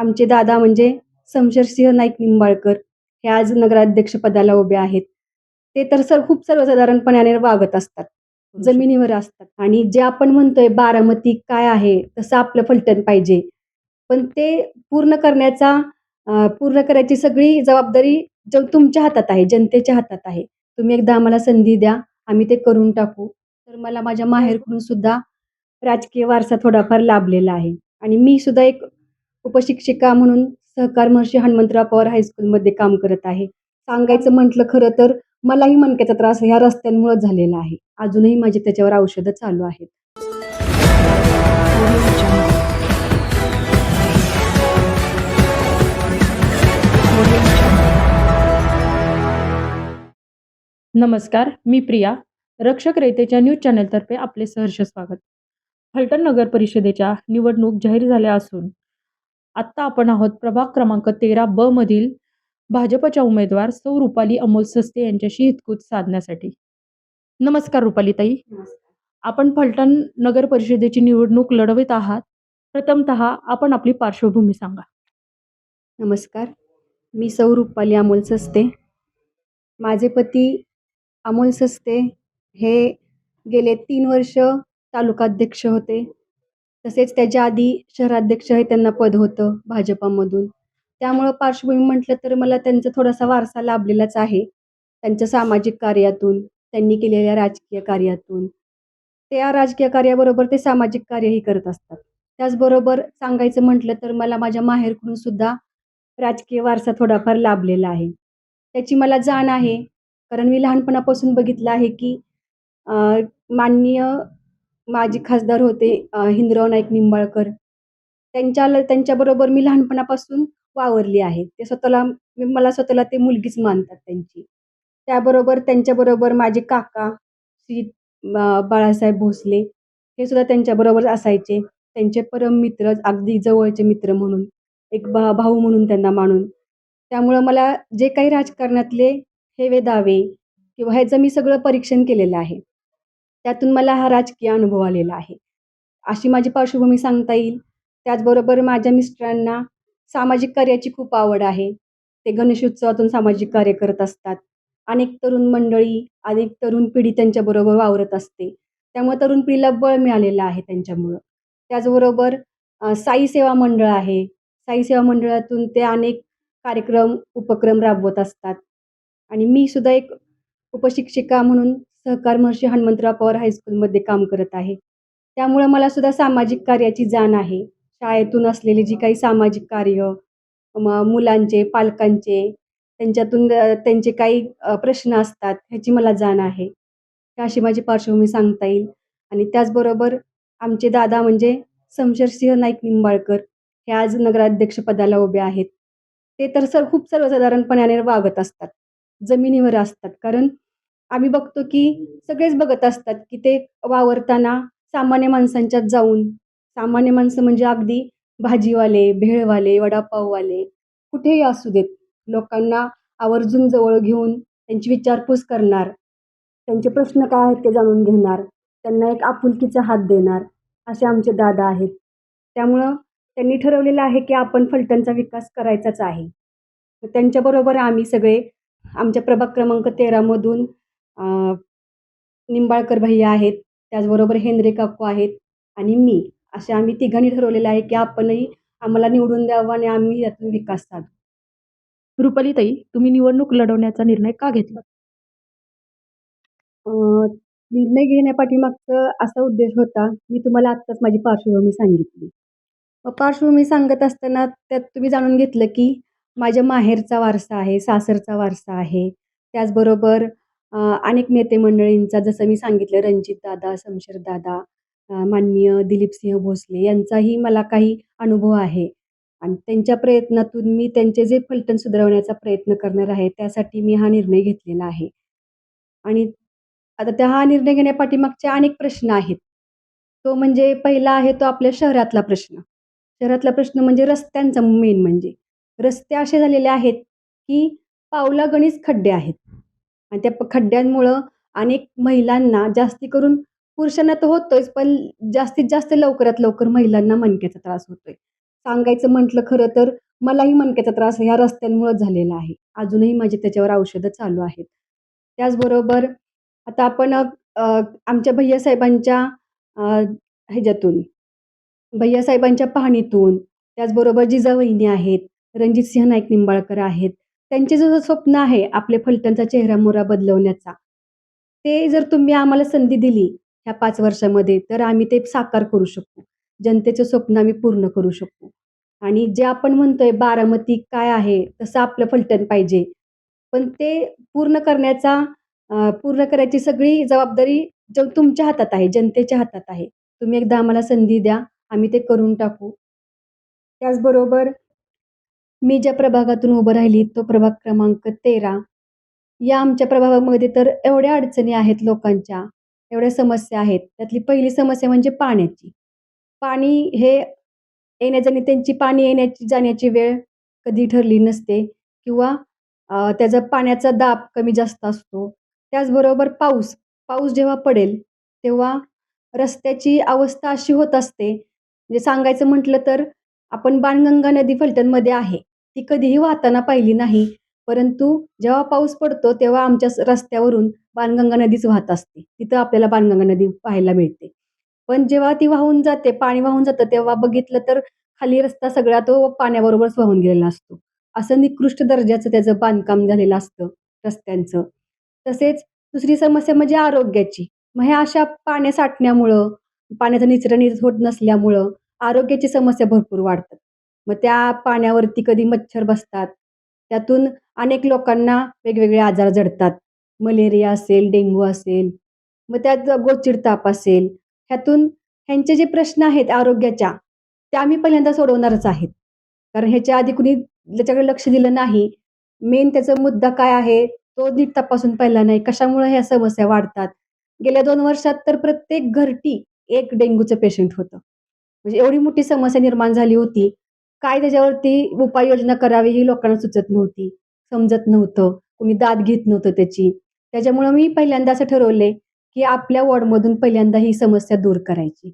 आमचे दादा म्हणजे शमशेरसिंह नाईक निंबाळकर हे आज नगराध्यक्षपदाला उभे आहेत. ते तर सर खूप सर्वसाधारणपणाने वागत असतात. जमिनीवर असतात. आणि जे आपण म्हणतोय बारामती काय आहे तसं आपलं फलटण पाहिजे. पण ते पूर्ण करण्याचा पूर्ण करायची सगळी जबाबदारी ज तुमच्या हातात आहे जनतेच्या हातात आहे. तुम्ही एकदा आम्हाला संधी द्या आम्ही ते करून टाकू. तर मला माझ्या माहेरकडून सुद्धा राजकीय वारसा थोडाफार लाभलेला आहे. आणि मी सुद्धा एक उपशिक्षिका म्हणून सहकार महर्षी हनुमंतराव पवार हायस्कूलमध्ये काम करत आहे. सांगायचं म्हटलं खरं तर मलाही मनक्याचा त्रास ह्या रस्त्यांमुळे झालेला आहे. अजूनही माझी त्याच्यावर औषधं चालू आहेत. नमस्कार मी प्रिया. रक्षक रेतेच्या न्यूज चॅनलतर्फे आपले सहर्ष स्वागत. फलटण नगर परिषदेच्या निवडणूक जाहीर झाल्या असून आत्ता आपण आहोत प्रभाग क्रमांक तेरा ब मधील भाजपच्या उमेदवार सौ रुपाली अमोल सस्ते यांच्याशी हितकूच साधण्यासाठी. नमस्कार रुपाली ताई आपण फलटण नगर परिषदेची निवडणूक लढवित आहात. प्रथमतः आपण आपली पार्श्वभूमी सांगा. नमस्कार. मी सौ रुपाली अमोल सस्ते. माझे पती अमोल सस्ते हे गेले तीन वर्ष तालुकाध्यक्ष होते. तसेच त्याच्या आधी शहराध्यक्ष हे त्यांना पद होतं भाजपामधून. त्यामुळं पार्श्वभूमी म्हटलं तर मला त्यांचा थोडासा वारसा लाभलेलाच आहे. त्यांच्या सामाजिक कार्यातून त्यांनी केलेल्या राजकीय कार्यातून. त्या राजकीय कार्याबरोबर ते सामाजिक कार्यही करत असतात. त्याचबरोबर सांगायचं म्हटलं तर मला माझ्या माहेरकडून सुद्धा राजकीय वारसा थोडाफार लाभलेला आहे. त्याची मला जाण आहे. कारण मी लहानपणापासून बघितलं आहे की माननीय माजी खासदार होते हिंदराव नाईक निंबाळकर. त्यांच्या त्यांच्याबरोबर मी लहानपणापासून वावरली आहे. ते स्वतःला मला स्वतःला ते मुलगीच मानतात त्यांची. त्याबरोबर त्यांच्याबरोबर माझे काका श्री बाळासाहेब भोसले हे सुद्धा त्यांच्याबरोबर असायचे. त्यांचे परम मित्र अगदी जवळचे मित्र म्हणून एक भा भाऊ म्हणून त्यांना मानून. त्यामुळं मला जे काही राजकारणातले हेवे दावे किंवा ह्याचं मी सगळं परीक्षण केलेलं आहे. त्यातून मला हा राजकीय अनुभव आलेला आहे. अशी माझी पार्श्वभूमी सांगता येईल. त्याचबरोबर माझ्या मिस्टरांना सामाजिक कार्याची खूप आवड आहे. ते गणेश उत्सवातून सामाजिक कार्य करत असतात. अनेक तरुण मंडळी अनेक तरुण पिढी त्यांच्याबरोबर वावरत असते. त्यामुळे तरुण पिढीला बळ मिळालेलं आहे त्यांच्यामुळं. त्याचबरोबर साई सेवा मंडळ आहे. साई सेवा मंडळातून ते अनेक कार्यक्रम उपक्रम राबवत असतात. आणि मी सुद्धा एक उपशिक्षिका म्हणून सहकार महर्षी हनुमंतराव पवार हायस्कूलमध्ये काम करत आहे. त्यामुळं मला सुद्धा सामाजिक कार्याची जाण आहे. शाळेतून असलेली जी काही सामाजिक कार्य मुलांचे पालकांचे त्यांच्यातून त्यांचे काही प्रश्न असतात ह्याची मला जाण आहे. अशी माझी पार्श्वभूमी सांगता येईल. आणि त्याचबरोबर आमचे दादा म्हणजे शमशेरसिंह नाईक निंबाळकर हे आज नगराध्यक्षपदाला उभे आहेत. ते तर सर खूप सर्वसाधारणपणाने वागत असतात. जमिनीवर असतात. कारण आम्ही बघतो की सगळेच बघत असतात की ते वावरताना सामान्य माणसांच्यात जाऊन सामान्य माणसं म्हणजे अगदी भाजीवाले भेळवाले वडापाववाले कुठेही असू देत. लोकांना आवर्जून जवळ घेऊन त्यांची विचारपूस करणार त्यांचे प्रश्न काय आहेत ते जाणून घेणार त्यांना एक आपुलकीचा हात देणार असे आमचे दादा आहेत. त्यामुळं त्यांनी ठरवलेलं आहे की आपण फलटणचा विकास करायचाच आहे. त्यांच्याबरोबर आम्ही सगळे आमच्या प्रभाग क्रमांक तेरामधून निंबाळकर भैया आहेत. त्याचबरोबर हेनरे काकू आहेत आणि मी. असे आम्ही तिघांनी ठरवलेलं आहे की आपणही आम्हाला निवडून द्यावं आणि आम्ही यातून विकास साधू. रुपाली ताई तुम्ही निवडणूक लढवण्याचा निर्णय का घेतला? निर्णय घेण्यापाठीमागचा असा उद्देश होता मी तुम्हाला आत्ताच माझी पार्श्वभूमी सांगितली. मग पार्श्वभूमी सांगत असताना त्यात तुम्ही जाणून घेतलं की माझ्या माहेरचा वारसा आहे सासरचा वारसा आहे. त्याचबरोबर अनेक नेते मंडळींचा जसं मी सांगितलं रणजित दादा शमशेर दादा माननीय दिलीपसिंह भोसले यांचाही मला काही अनुभव आहे. आणि त्यांच्या प्रयत्नातून मी त्यांचे जे फलटण सुधारवण्याचा प्रयत्न करणार आहे त्यासाठी मी हा निर्णय घेतलेला आहे. आणि आता त्या हा निर्णय घेण्यापाठीमागचे अनेक प्रश्न आहेत. तो म्हणजे पहिला आहे तो आपल्या शहरातला प्रश्न. शहरातला प्रश्न म्हणजे रस्त्यांचा मेन म्हणजे. रस्ते असे झालेले आहेत की पावलागणीच खड्डे आहेत. आणि त्या प- खड्ड्यांमुळं अनेक महिलांना जास्ती करून पुरुषांना तर होतोच पण जास्तीत जास्त लवकरात लवकर महिलांना मणक्याचा त्रास होतोय. सांगायचं म्हटलं खरं तर मलाही मणक्याचा त्रास ह्या रस्त्यांमुळे झालेला आहे. अजूनही माझे त्याच्यावर औषधं चालू आहेत. त्याचबरोबर आता आपण आमच्या भैयासाहेबांच्या साहेबांच्या ह्याच्यातून भैयासाहेबांच्या पाहणीतून त्याचबरोबर जिजावहिनी आहेत रणजितसिंह नाईक निंबाळकर आहेत. त्यांचे जो स्वप्न आहे आपले फलटणचा चेहरा मोहरा बदलवण्याचा ते जर तुम्ही आम्हाला संधी दिली ह्या पाच वर्षामध्ये तर आम्ही ते साकार करू शकू. जनतेचं स्वप्न आम्ही पूर्ण करू शकू. आणि जे आपण म्हणतोय बारामती काय आहे तसं आपलं फलटण पाहिजे. पण ते पूर्ण करण्याचा पूर्ण करायची सगळी जबाबदारी जो तुमच्या हातात आहे जनतेच्या हातात आहे. तुम्ही एकदा आम्हाला संधी द्या आम्ही ते करून टाकू. त्याचबरोबर मी ज्या प्रभागातून उभं राहिली तो प्रभाग क्रमांक तेरा. या आमच्या प्रभागामध्ये तर एवढ्या अडचणी आहेत लोकांच्या एवढ्या समस्या आहेत. त्यातली पहिली समस्या म्हणजे पाण्याची. पाणी हे येण्याजाणी त्यांची पाणी येण्याची जाण्याची वेळ कधी ठरली नसते किंवा त्याचा पाण्याचा दाब कमी जास्त असतो. त्याचबरोबर पाऊस पाऊस जेव्हा पडेल तेव्हा रस्त्याची अवस्था अशी होत असते. म्हणजे सांगायचं म्हटलं तर आपण बाणगंगा नदी फलटणमध्ये आहे. ती कधीही वाहताना पाहिली नाही. परंतु जेव्हा पाऊस पडतो तेव्हा आमच्या रस्त्यावरून बाणगंगा नदीच वाहत असते. तिथं आपल्याला बाणगंगा नदी पाहायला मिळते. पण जेव्हा ती वाहून जाते पाणी वाहून जातं तेव्हा बघितलं तर खाली रस्ता सगळा तो पाण्याबरोबरच वाहून गेलेला असतो. असं निकृष्ट दर्जाचं त्याचं बांधकाम झालेलं असतं रस्त्यांचं. तसेच दुसरी समस्या म्हणजे आरोग्याची. मग ह्या अशा पाण्या साठण्यामुळं पाण्याचं निचरा होत नसल्यामुळं आरोग्याची समस्या भरपूर वाढतात. मग त्या पाण्यावरती कधी मच्छर बसतात. त्यातून अनेक लोकांना वेगवेगळे आजार जडतात. मलेरिया असेल डेंग्यू असेल मग त्यात गोचिड ताप असेल. ह्यातून ह्यांचे जे प्रश्न आहेत आरोग्याच्या ते आम्ही पहिल्यांदा सोडवणारच आहेत. कारण ह्याच्या आधी कुणी त्याच्याकडे लक्ष दिलं नाही मेन त्याचा मुद्दा काय आहे तो नीट तपासून पाहिला नाही. कशामुळे ह्या समस्या वाढतात? गेल्या दोन वर्षात तर प्रत्येक घरटी एक डेंग्यूचं पेशंट होतं. म्हणजे एवढी मोठी समस्या निर्माण झाली होती. काय त्याच्यावरती उपाययोजना करावी ही लोकांना सुचत नव्हती समजत नव्हतं कुणी दाद घेत नव्हतं त्याची. त्याच्यामुळं मी पहिल्यांदा असं ठरवले की आपल्या वॉर्डमधून पहिल्यांदा ही समस्या दूर करायची.